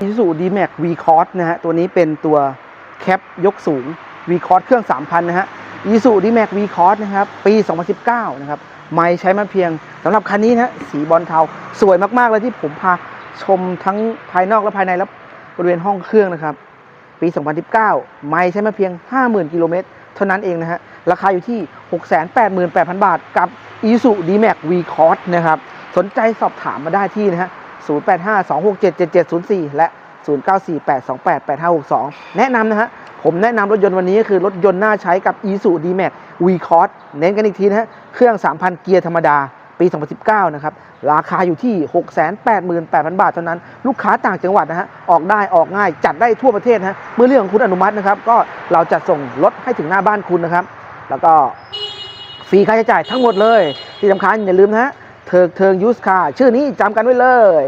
อิซูดีแม็กวีคอร์สนะฮะ ตัวนี้เป็นตัวแคปยกสูงวีคอร์สเครื่อง 3,000 นะฮะอิซูดีแม็กวีคอร์สนะครับ ปี 2019 นะครับ ไม่ใช้มาเพียงสำหรับคันนี้นะฮะสีบอลเทา สวยมาก ๆ เลยที่ผมพาชมทั้งภายนอกและภายในและบริเวณห้องเครื่องนะครับ ปี 2019 ไม่ใช้มาเพียง 50,000 กิโลเมตรเท่านั้นเองนะฮะ ราคาอยู่ที่ 688,000 บาท กับ i s u d m a x V Cross นะครับ สนใจสอบถามมาได้ที่นะฮะ 0852677704 และ 0948288562 แนะนำนะฮะ ผมแนะนำรถยนต์วันนี้ก็คือรถยนต์น่าใช้กับ i s u d m a x V Cross เน้นกันอีกทีนะฮะ เครื่อง 3,000 เกียร์ธรรมดาปี 2019 นะครับ ราคาอยู่ที่ 688,000 บาทเท่านั้น ลูกค้าต่างจังหวัดนะฮะ ออกได้ออกง่าย จัดได้ทั่วประเทศนะฮะ เมื่อเรื่องของคุณอนุมัตินะครับ ก็เราจะส่งรถให้ถึงหน้าบ้านคุณนะครับ แล้วก็ฟรีค่าใช้จ่ายทั้งหมดเลย ที่สำคัญอย่าลืมนะฮะ เทิงเทิงยูสคาชื่อนี้จำกันไว้เลย